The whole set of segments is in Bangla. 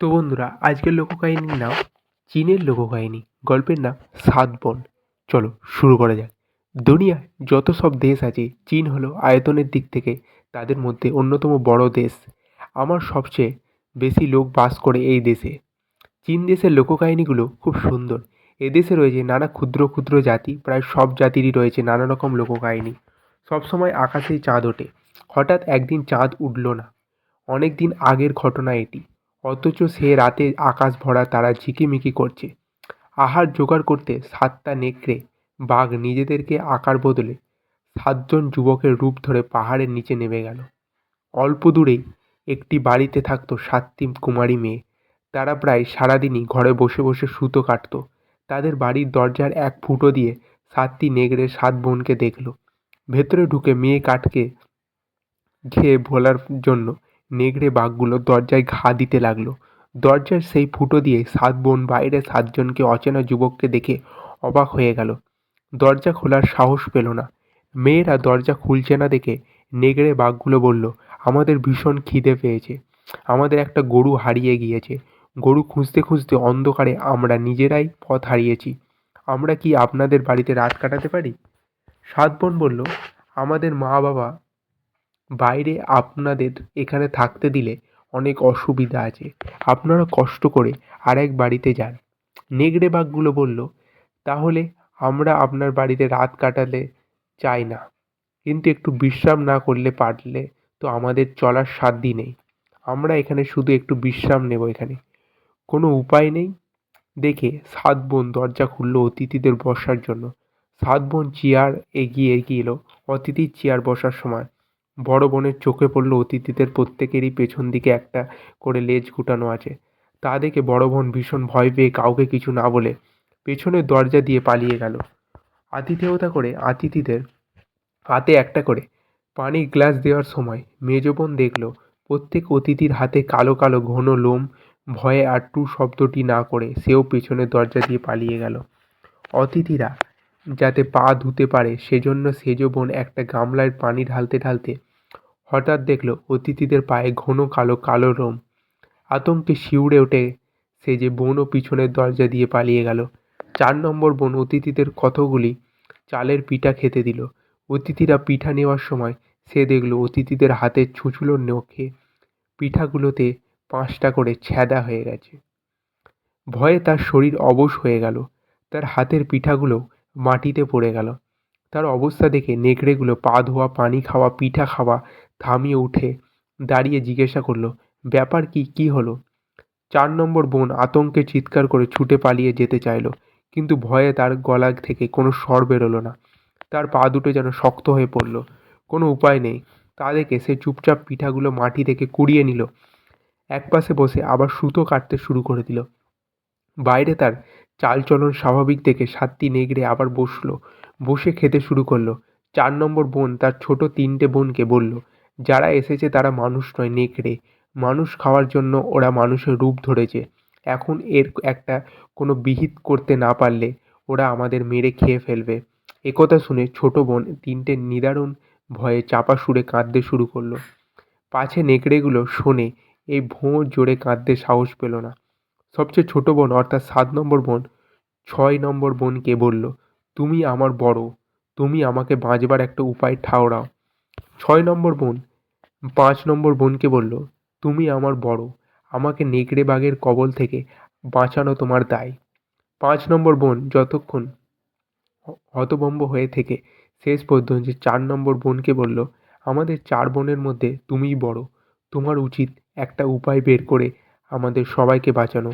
তো বন্ধুরা, আজকের লোককাহিনীর নাম চীনের লোককাহিনী। গল্পের নাম সাত বন। চলো শুরু করা যাক। দুনিয়ায় যত সব দেশ আছে, চীন হলো আয়তনের দিক থেকে তাদের মধ্যে অন্যতম বড় দেশ। আমার সবচেয়ে বেশি লোক বাস করে এই দেশে। চীন দেশের লোককাহিনীগুলো খুব সুন্দর। এদেশে রয়েছে নানা ক্ষুদ্র ক্ষুদ্র জাতি, প্রায় সব জাতিরই রয়েছে নানা রকম লোককাহিনী। সবসময় আকাশেই চাঁদ ওঠে। হঠাৎ একদিন চাঁদ উঠল না। অনেক দিন আগের ঘটনা এটি। অথচ সে রাতে আকাশ ভরা তারা ঝিকিমিকি করছে। আহার জোগাড় করতে সাতটা নেকড়ে বাঘ নিজেদেরকে আকার বদলে সাতজন যুবকের রূপ ধরে পাহাড়ের নিচে নেমে গেল। অল্প দূরেই একটি বাড়িতে থাকতো সাতটি কুমারী মেয়ে। তারা প্রায় সারাদিনই ঘরে বসে বসে সুতো কাটত। তাদের বাড়ির দরজার এক ফুটো দিয়ে সাতটি নেকড়ে সাত বোনকে দেখল। ভেতরে ঢুকে মেয়ে কাঠকে খেয়ে ভোলার জন্য নেগড়ে বাঘগুলো দরজায় ঘা দিতে লাগল। দরজার সেই ফুটো দিয়ে সাত বোন বাইরে সাতজনকে অচেনা যুবককে দেখে অবাক হয়ে গেল। দরজা খোলার সাহস পেল না। মেয়েরা দরজা খুলছে না দেখে নেগড়ে বাঘগুলো বলল, আমাদের ভীষণ খিদে পেয়েছে। আমাদের একটা গরু হারিয়ে গিয়েছে। গরু খুঁজতে খুঁজতে অন্ধকারে আমরা নিজেরাই পথ হারিয়েছি। আমরা কি আপনাদের বাড়িতে রাত কাটাতে পারি? সাত বোন বলল, আমাদের মা বাবা বাইরে আপনাদের এখানে থাকতে দিলে অনেক অসুবিধা আছে। আপনারা কষ্ট করে আরেক বাড়িতে যান। নেগড়ে বাঘগুলো বলল, তাহলে আমরা আপনার বাড়িতে রাত কাটাতে চাই না। কিন্তু একটু বিশ্রাম না করলে পারলে তো আমাদের চলার সাধ্যই নেই। আমরা এখানে শুধু একটু বিশ্রাম নেব এখানে। কোনো উপায় নেই? দেখে সাত বোন দরজা খুললো অতিথিদের বসার জন্য। সাত বোন চেয়ার এগিয়ে এগিয়ে এলো অতিথির চেয়ার বসার সময়। বড় বোনের চোখে পড়ল অতিথিদের প্রত্যেকেরই পেছন দিকে একটা করে লেজ গুটানো আছে। তা দেখে বড় বোন ভীষণ ভয় পেয়ে কাউকে কিছু না বলে পেছনের দরজা দিয়ে পালিয়ে গেল। আতিথেয়তা করে অতিথিদের হাতে একটা করে পানির গ্লাস দেওয়ার সময় মেজ বোন দেখল, প্রত্যেক অতিথির হাতে কালো কালো ঘন লোম, ভয়ে আর টু শব্দটি না করে সেও পেছনের দরজা দিয়ে পালিয়ে গেল। অতিথিরা যাতে পা ধুতে পারে, সেজন্য সেজ বোন একটা গামলায় পানি ঢালতে ঢালতে হঠাৎ দেখল অতিথিদের পায়ে ঘন কালো কালো লোম আতঙ্কে শিউড়ে ওঠে সে যে বোনও পিছনের দরজা দিয়ে পালিয়ে গেল। চার নম্বর বোন অতিথিদের কতগুলি চালের পিঠা খেতে দিল। অতিথিরা পিঠা নেওয়ার সময় সে দেখল অতিথিদের হাতের ছুঁচুলো নখে। পিঠাগুলোতে পাঁচটা করে ছ্যাদা হয়ে গেছে। ভয়ে তার শরীর অবশ হয়ে গেল। তার হাতের পিঠাগুলো মাটিতে পড়ে গেল। তার অবস্থা দেখে নেকড়েগুলো পা ধোয়া, পানি খাওয়া, পিঠা খাওয়া থামিয়ে উঠে দাঁড়িয়ে জিজ্ঞাসা করল, ব্যাপার কি? কী হলো? চার নম্বর বোন আতঙ্কে চিৎকার করে ছুটে পালিয়ে যেতে চাইলো, কিন্তু ভয়ে তার গলা থেকে কোনো স্বর বেরোলো না। তার পা দুটো যেন শক্ত হয়ে পড়ল। কোনো উপায় নেই। তা দেখে সে চুপচাপ পিঠাগুলো মাটি থেকে কুড়িয়ে নিল। একপাশে বসে আবার সুতো কাটতে শুরু করে দিল। বাইরে তার চালচলন স্বাভাবিক দেখে সাতটি নেগড়ে আবার বসল। বসে খেতে শুরু করল। চার নম্বর বোন তার ছোট তিনটে বোনকে বলল, যারা এসেছে তারা মানুষ নয়, নেকড়ে। মানুষ খাওয়ার জন্য ওরা মানুষের রূপ ধরেছে। এখন এর একটা কোনো বিহিত করতে না পারলে ওরা আমাদের মেরে খেয়ে ফেলবে। একথা শুনে ছোট বোন তিনটে নিদারুণ ভয়ে চাপা সুরে কাঁদতে শুরু করল। পাছে নেকড়েগুলো শোনে এই ভোঁ জোরে কাঁদতে সাহস পেল না। সবচেয়ে ছোট বোন অর্থাৎ সাত নম্বর বোন ছয় নম্বর বোনকে বলল তুমি আমার বড়, তুমি আমাকে বাঁচবার একটা উপায় ঠাওরাও ছয় নম্বর বোন, পাঁচ নম্বর বোনকে বলল, তুমি আমার বড়, আমাকে নেকড়ে বাঘের কবল থেকে বাঁচানো তোমার দায়। পাঁচ নম্বর বোন, যতক্ষণ হতভম্ব হয়ে থেকে শেষ পর্যন্ত যে চার নম্বর বোনকে বলল, আমাদের চার বোনের মধ্যে তুমিই বড়, তোমার উচিত একটা উপায় বের করে আমাদের সবাইকে বাঁচানো।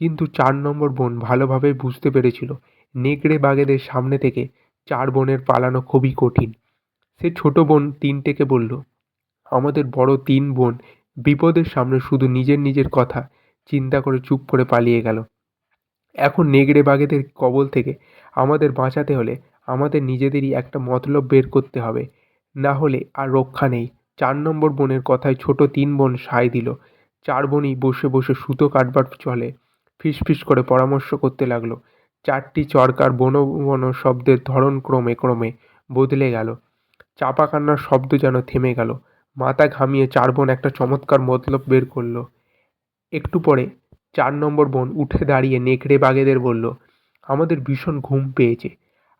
কিন্তু চার নম্বর বোন ভালোভাবে বুঝতে পেরেছিল নেকড়ে বাঘেদের সামনে থেকে চার বোনের পালানো খুবই কঠিন। সে ছোট বোন তিনটেকে বলল, আমাদের বড় তিন বোন বিপদের সামনে শুধু নিজের নিজের কথা চিন্তা করে চুপ করে পালিয়ে গেল। এখন নেগড়ে বাঘেদের কবল থেকে আমাদের বাঁচাতে হলে আমাদের নিজেদেরই একটা মতলব বের করতে হবে। না হলে আর রক্ষা নেই। চার নম্বর বোনের কথায় ছোট তিন বোন সায় দিল। চার বোনই বসে বসে সুতো কাটবার চলে, ফিসফিস করে পরামর্শ করতে লাগল। চারটি চরকার বন বন শব্দের ধরন ক্রমে ক্রমে বদলে গেল। চাপা কান্নার শব্দ যেন থেমে গেল। মাথা ঘামিয়ে চার বোন একটা চমৎকার মতলব বের করল। একটু পরে চার নম্বর বোন উঠে দাঁড়িয়ে নেকড়ে বাঘেদের বলল, আমাদের ভীষণ ঘুম পেয়েছে।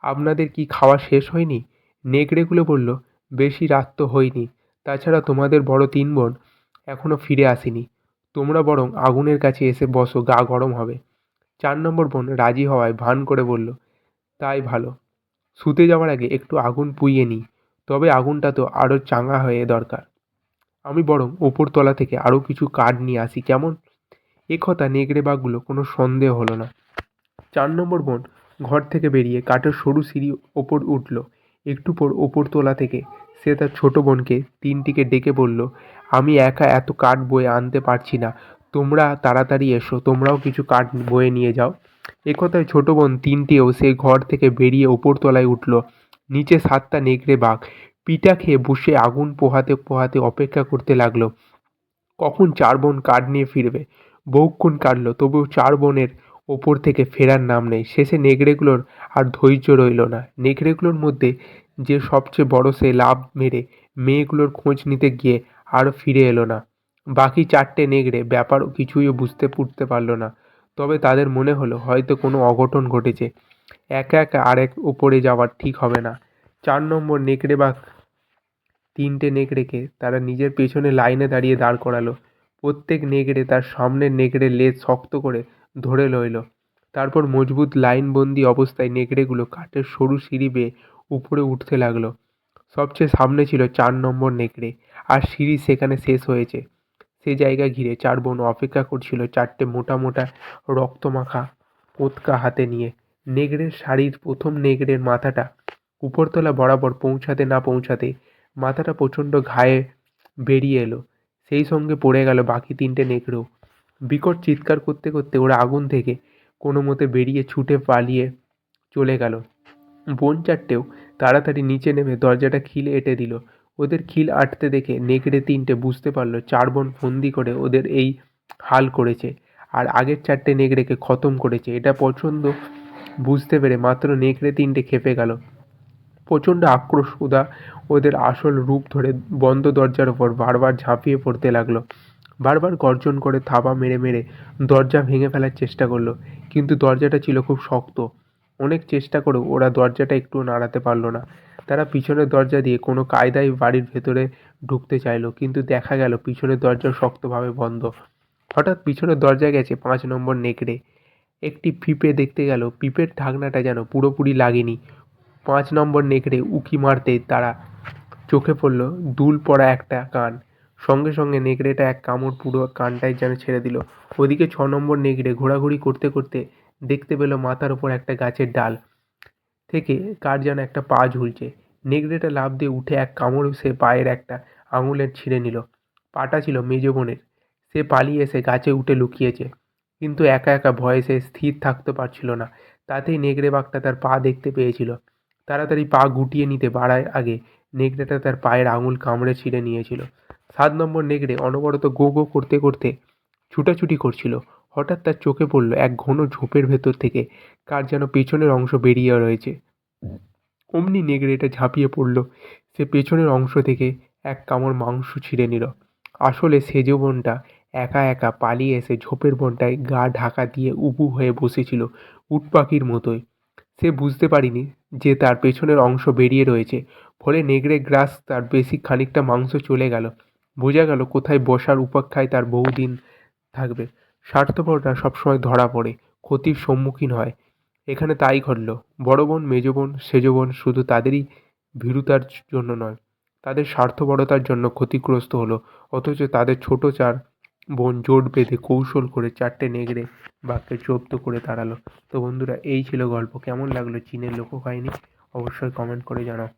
আপনাদের কি খাওয়া শেষ হয়নি? নেকড়েগুলো বলল, বেশি রাত তো হয়নি। তাছাড়া তোমাদের বড় তিন বোন এখনও ফিরে আসেনি। তোমরা বরং আগুনের কাছে এসে বসো, গা গরম হবে। চার নম্বর বোন রাজি হওয়ায় ভান করে বলল, তাই ভালো। শুতে যাওয়ার আগে একটু আগুন পুইয়ে নিই, তবে আগুনটা তো আরও চাঙা হয়ে দরকার। আমি বরং ওপরতলা থেকে আরও কিছু কাঠ নিয়ে আসি, কেমন? এ কথা নেকড়ে বাঘগুলো কোনো সন্দেহ হলো না। চার নম্বর বোন ঘর থেকে বেরিয়ে কাঠের সরু সিঁড়ি ওপর উঠল। একটু পর ওপরতলা থেকে সে তার ছোট বোনকে তিনটিকে ডেকে বলল, আমি একা এত কাঠ বয়ে আনতে পারছি না। তোমরা তাড়াতাড়ি এসো, তোমরাও কিছু কাঠ বয়ে নিয়ে যাও। একথায় ছোট বোন তিনটিও সেই ঘর থেকে বেরিয়ে ওপরতলায় উঠল। নিচে সাতটা নেকড়ে বাঘ। পিঠা খেয়ে বসে আগুন পোহাতে পোহাতে অপেক্ষা করতে লাগল। কখন চার বোন কাঠ নিয়ে ফিরবে? বহুক্ষণ কাটলো? তবুও চার বোনের ওপর থেকে ফেরার নাম নেই। শেষে নেকড়েগুলোর আর ধৈর্য রইল না। নেকড়েগুলোর মধ্যে যে সবচেয়ে বড় সে লাভ মেরে মেয়েগুলোর খোঁজ নিতে গিয়ে আর ফিরে এলো না। বাকি চারটে নেকড়ে ব্যাপার কিছুই বুঝতে পুড়তে পারল না। তবে তাদের মনে হলো, হয়তো কোনো অঘটন ঘটেছে। একা একা আরেক উপরে যাওয়ার ঠিক হবে না। চার নম্বর নেকড়ে বা তিনটে নেকড়েকে তারা নিজের পেছনে লাইনে দাঁড়িয়ে দাঁড় করালো। প্রত্যেক নেকড়ে তার সামনের নেকড়ে লেজ শক্ত করে ধরে রইল তারপর মজবুত লাইনবন্দি অবস্থায় নেকড়েগুলো কাঠের সরু সিঁড়ি বেয়ে উপরে উঠতে লাগল। সবচেয়ে সামনে ছিল চার নম্বর নেকড়ে আর সিঁড়ি সেখানে শেষ হয়েছে। সে জায়গা ঘিরে চার বোন অপেক্ষা করছিল চারটে মোটা মোটা রক্তমাখা পোতকা হাতে নিয়ে। নেকড়ের শাড়ির প্রথম নেকড়ের মাথাটা উপরতলা বরাবর পৌঁছাতে না পৌঁছাতে মাথাটা প্রচণ্ড ঘায়ে বেরিয়ে এলো। সেই সঙ্গে পড়ে গেল বাকি তিনটে নেকড়েও বিকট চিৎকার করতে করতে ওরা আগুন থেকে কোনো মতে বেরিয়ে ছুটে পালিয়ে চলে গেল। বোন চারটেও তাড়াতাড়ি নিচে নেমে দরজাটা খিলে এঁটে দিল। ওদের খিল আটতে দেখে নেকড়ে তিনটে বুঝতে পারল চার বোন ফন্দি করে ওদের এই হাল করেছে। আর আগের চারটে নেকড়েকে খতম করেছে। এটা পছন্দ বুঝতে পেরে মাত্র নেকড়ে তিনটে খেপে গেল। প্রচণ্ড আক্রোশ উদা ওদের আসল রূপ ধরে বন্ধ দরজার ওপর বারবার ঝাঁপিয়ে পড়তে লাগল। বারবার গর্জন করে থাবা মেরে মেরে দরজা ভেঙে ফেলার চেষ্টা করল, কিন্তু দরজাটা ছিল খুব শক্ত। অনেক চেষ্টা করেও ওরা দরজাটা একটুও নাড়াতে পারল না। তারা পিছনের দরজা দিয়ে কোনো কায়দায় বাড়ির ভেতরে ঢুকতে চাইলো, কিন্তু দেখা গেল পিছনের দরজা শক্তভাবে বন্ধ। হঠাৎ পিছনের দরজায় গেছে পাঁচ নম্বর নেকড়ে। একটি পিঁপে দেখতে গেল, পিঁপের ঢাকনাটা যেন পুরোপুরি লাগেনি। পাঁচ নম্বর নেকড়ে উকি মারতে তারা চোখে পড়ল, দুল পড়া একটা কান। সঙ্গে সঙ্গে নেকড়েটা এক কামড় পুরো কানটাই যেন ছেড়ে দিল। ওদিকে ছ নম্বর নেকড়ে ঘোরাঘুরি করতে করতে দেখতে পেল মাথার ওপর একটা গাছের ডাল। থেকে কার যেন একটা পা ঝুলছে। নেকড়েটা লাফ দিয়ে উঠে এক কামড় সে পায়ের একটা আঙুলের ছিঁড়ে নিল। পাটা ছিল মেজ বোনের। সে পালিয়ে এসে গাছে উঠে লুকিয়েছে। কিন্তু একা একা ভয়ে সে স্থির থাকতে পারছিল না। তাতেই নেকড়ে বাঘটা তার পা দেখতে পেয়েছিল। তাড়াতাড়ি পা গুটিয়ে নিতে বাড়ার আগে নেকড়েটা তার পায়ের আঙুল কামড়ে ছিঁড়ে নিয়েছিল। সাত নম্বর নেকড়ে অনবরত গো গো করতে করতে ছুটাছুটি করছিল। হঠাৎ তার চোখে পড়ল এক ঘন ঝোপের ভেতর থেকে কার যেন পেছনের অংশ বেরিয়ে রয়েছে। অমনি নেকড়েটা ঝাঁপিয়ে পড়ল। সে পেছনের অংশ থেকে এক কামড় মাংস ছিঁড়ে নিল। আসলে সেজ বনটা একা একা পালিয়ে এসে ঝোপের বনটায় গা ঢাকা দিয়ে উবু হয়ে বসেছিল উট পাখির মতোই। সে বুঝতে পারিনি যে তার পেছনের অংশ বেরিয়ে রয়েছে, ফলে নেকড়ে গ্রাস তার বেশি খানিকটা মাংস চলে গেল। বোঝা গেল কোথায় বসার উপাখ্যায় তার বহুদিন থাকবে। স্বার্থপররা সবসময় ধরা পড়ে, ক্ষতির সম্মুখীন হয়। এখানে তাই ঘটল। বড় বোন, মেজ বোন, সেজ বোন শুধু তাদেরই ভীরুতার জন্য নয়, তাদের স্বার্থবরতার জন্য ক্ষতিগ্রস্ত হলো। অথচ তাদের ছোট চার বোন জোট বেঁধে কৌশল করে চারটে নেগড়ে বাক্যে জব্দ করে দাঁড়াল তো বন্ধুরা, এই ছিল গল্প। কেমন লাগল চীনের লোক লোককাহিনী? অবশ্যই কমেন্ট করে জানাও।